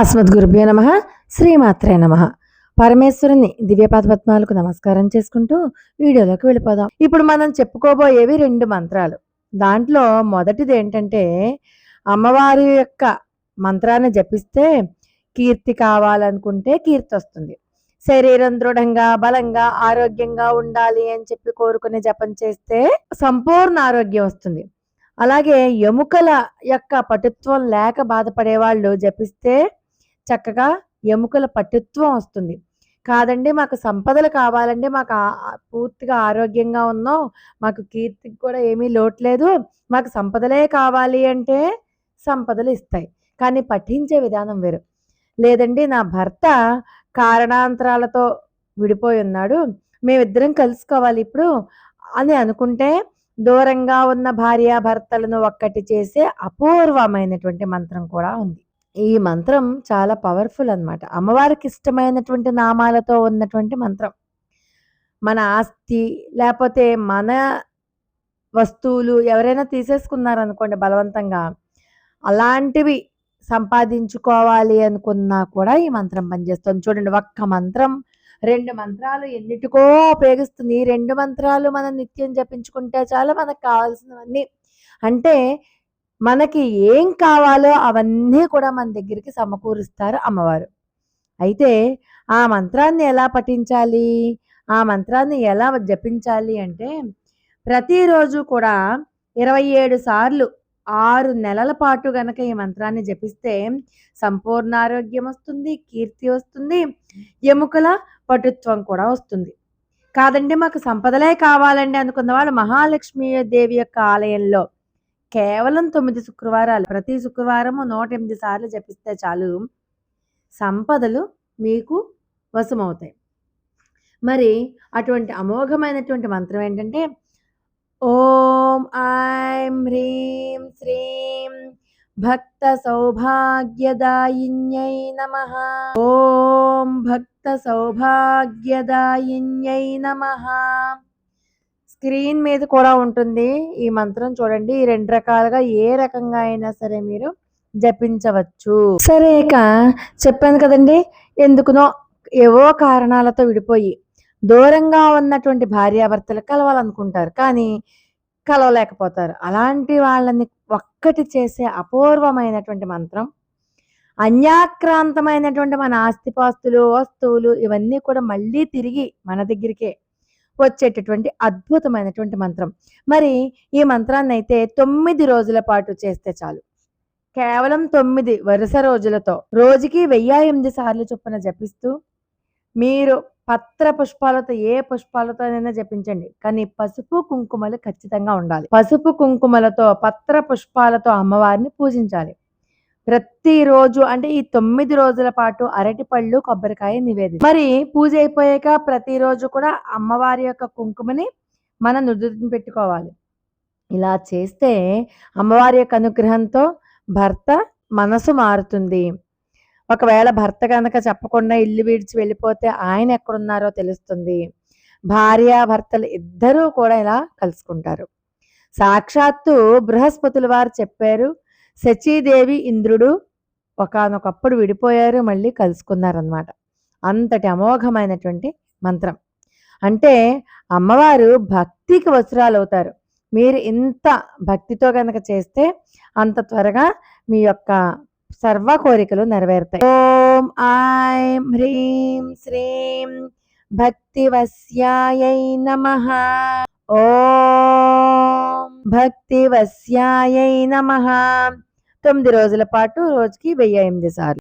అస్మద్గురుభ్యో నమ శ్రీమాత్రే నమ. పరమేశ్వరుని దివ్యపాద పద్మాలకు నమస్కారం చేసుకుంటూ వీడియోలోకి వెళ్ళిపోదాం. ఇప్పుడు మనం చెప్పుకోబోయేవి రెండు మంత్రాలు. దాంట్లో మొదటిది ఏంటంటే అమ్మవారి యొక్క మంత్రాన్ని జపిస్తే కీర్తి కావాలనుకుంటే కీర్తి వస్తుంది. శరీరం దృఢంగా బలంగా ఆరోగ్యంగా ఉండాలి అని చెప్పి కోరుకునే జపం చేస్తే సంపూర్ణ ఆరోగ్యం వస్తుంది. అలాగే ఎముకల యొక్క పటుత్వం లేక బాధపడే వాళ్ళు జపిస్తే చక్కగా ఎముకల పటుత్వం వస్తుంది. కాదండి మాకు సంపదలు కావాలండి మాకు పూర్తిగా ఆరోగ్యంగా ఉన్నాం మాకు కీర్తికి కూడా ఏమీ లోట్లేదు మాకు సంపదలే కావాలి అంటే సంపదలు ఇస్తాయి. కానీ పఠించే విధానం వేరు. లేదండి నా భర్త కారణాంతరాలతో విడిపోయి ఉన్నాడు. మేమిద్దరం కలుసుకోవాలి ఇప్పుడు అని అనుకుంటే దూరంగా ఉన్న భార్యాభర్తలను ఒక్కటి చేసే అపూర్వమైనటువంటి మంత్రం కూడా ఉంది. ఈ మంత్రం చాలా పవర్ఫుల్ అన్నమాట. అమ్మవారికి ఇష్టమైనటువంటి నామాలతో ఉన్నటువంటి మంత్రం. మన ఆస్తి లేకపోతే మన వస్తువులు ఎవరైనా తీసేసుకున్నారనుకోండి బలవంతంగా అలాంటివి సంపాదించుకోవాలి అనుకున్నా కూడా ఈ మంత్రం పనిచేస్తుంది. చూడండి ఒక్క మంత్రం రెండు మంత్రాలు ఎన్నిటికో ఉపయోగిస్తుంది. ఈ రెండు మంత్రాలు మనం నిత్యం జపించుకుంటే చాలా మనకు కావాల్సినవన్నీ. అంటే మనకి ఏం కావాలో అవన్నీ కూడా మన దగ్గరికి సమకూరుస్తారు అమ్మవారు. అయితే ఆ మంత్రాన్ని ఎలా పఠించాలి? ఆ మంత్రాన్ని ఎలా జపించాలి అంటే ప్రతిరోజు కూడా ఇరవై ఏడు సార్లు ఆరు నెలల పాటు గనక ఈ మంత్రాన్ని జపిస్తే సంపూర్ణ ఆరోగ్యం వస్తుంది కీర్తి వస్తుంది ఎముకల పటుత్వం కూడా వస్తుంది. కాదండి మాకు సంపదలే కావాలండి అనుకున్న వాళ్ళు మహాలక్ష్మి దేవి యొక్క ఆలయంలో కేవలం తొమ్మిది శుక్రవారాలు. ప్రతి శుక్రవారము నూట ఎనిమిది సార్లు జపిస్తే చాలు. సంపదలు మీకు వశమవుతాయి. మరి అటువంటి అమోఘమైనటువంటి మంత్రం ఏంటంటే ఓం ఐం హ్రీం శ్రీం భక్త సౌభాగ్యదాయిన్యై నమ. ఓం భక్త సౌభాగ్యదాయిన్యై నమ. స్క్రీన్ మీద కూడా ఉంటుంది ఈ మంత్రం. చూడండి ఈ రెండు రకాలుగా ఏ రకంగా అయినా సరే మీరు జపించవచ్చు. సరే ఇక చెప్పాను కదండి ఎందుకునో ఏవో కారణాలతో విడిపోయి దూరంగా ఉన్నటువంటి భార్యాభర్తలు కలవాలనుకుంటారు కానీ కలవలేకపోతారు. అలాంటి వాళ్ళని ఒక్కటి చేసే అపూర్వమైనటువంటి మంత్రం అన్యాక్రాంతమైనటువంటి మన ఆస్తిపాస్తులు వస్తువులు ఇవన్నీ కూడా మళ్ళీ తిరిగి మన దగ్గరికే వచ్చేటటువంటి అద్భుతమైనటువంటి మంత్రం. మరి ఈ మంత్రాన్ని అయితే తొమ్మిది రోజుల పాటు చేస్తే చాలు. కేవలం తొమ్మిది వరుస రోజులతో రోజుకి వెయ్యి ఎనిమిది సార్లు చొప్పున జపిస్తూ మీరు పత్ర పుష్పాలతో ఏ పుష్పాలతోనైనా జపించండి. కానీ పసుపు కుంకుమలు ఖచ్చితంగా ఉండాలి. పసుపు కుంకుమలతో పత్ర పుష్పాలతో అమ్మవారిని పూజించాలి. ప్రతిరోజు అంటే ఈ తొమ్మిది రోజుల పాటు అరటిపళ్ళు కొబ్బరికాయ నివేదిక మరి పూజ అయిపోయాక ప్రతిరోజు కూడా అమ్మవారి యొక్క కుంకుమని మన నుదుటిని పెట్టుకోవాలి. ఇలా చేస్తే అమ్మవారి యొక్క అనుగ్రహంతో భర్త మనసు మారుతుంది. ఒకవేళ భర్త కనుక చెప్పకుండా ఇల్లు విడిచి వెళ్ళిపోతే ఆయన ఎక్కడున్నారో తెలుస్తుంది. భార్య భర్తలు ఇద్దరూ కూడా ఇలా కలుసుకుంటారు. సాక్షాత్తు బృహస్పతుల వారు చెప్పారు శచీదేవి ఇంద్రుడు ఒకానొకప్పుడు విడిపోయారు మళ్ళీ కలుసుకున్నారనమాట అంతటి అమోఘమైనటువంటి మంత్రం. అంటే అమ్మవారు భక్తికి వసురాలు అవుతారు మీరు ఇంత భక్తితో కనుక చేస్తే అంత త్వరగా మీ యొక్క సర్వ కోరికలు నెరవేరుతాయి. ఓం ఐం హ్రీం శ్రీం భక్తివస్యాయ నమ. ఓ భక్తి వస్యాయై నమ తొమ్మిది రోజుల పాటు రోజుకి వెయ్యి ఎనిమిది సార్లు.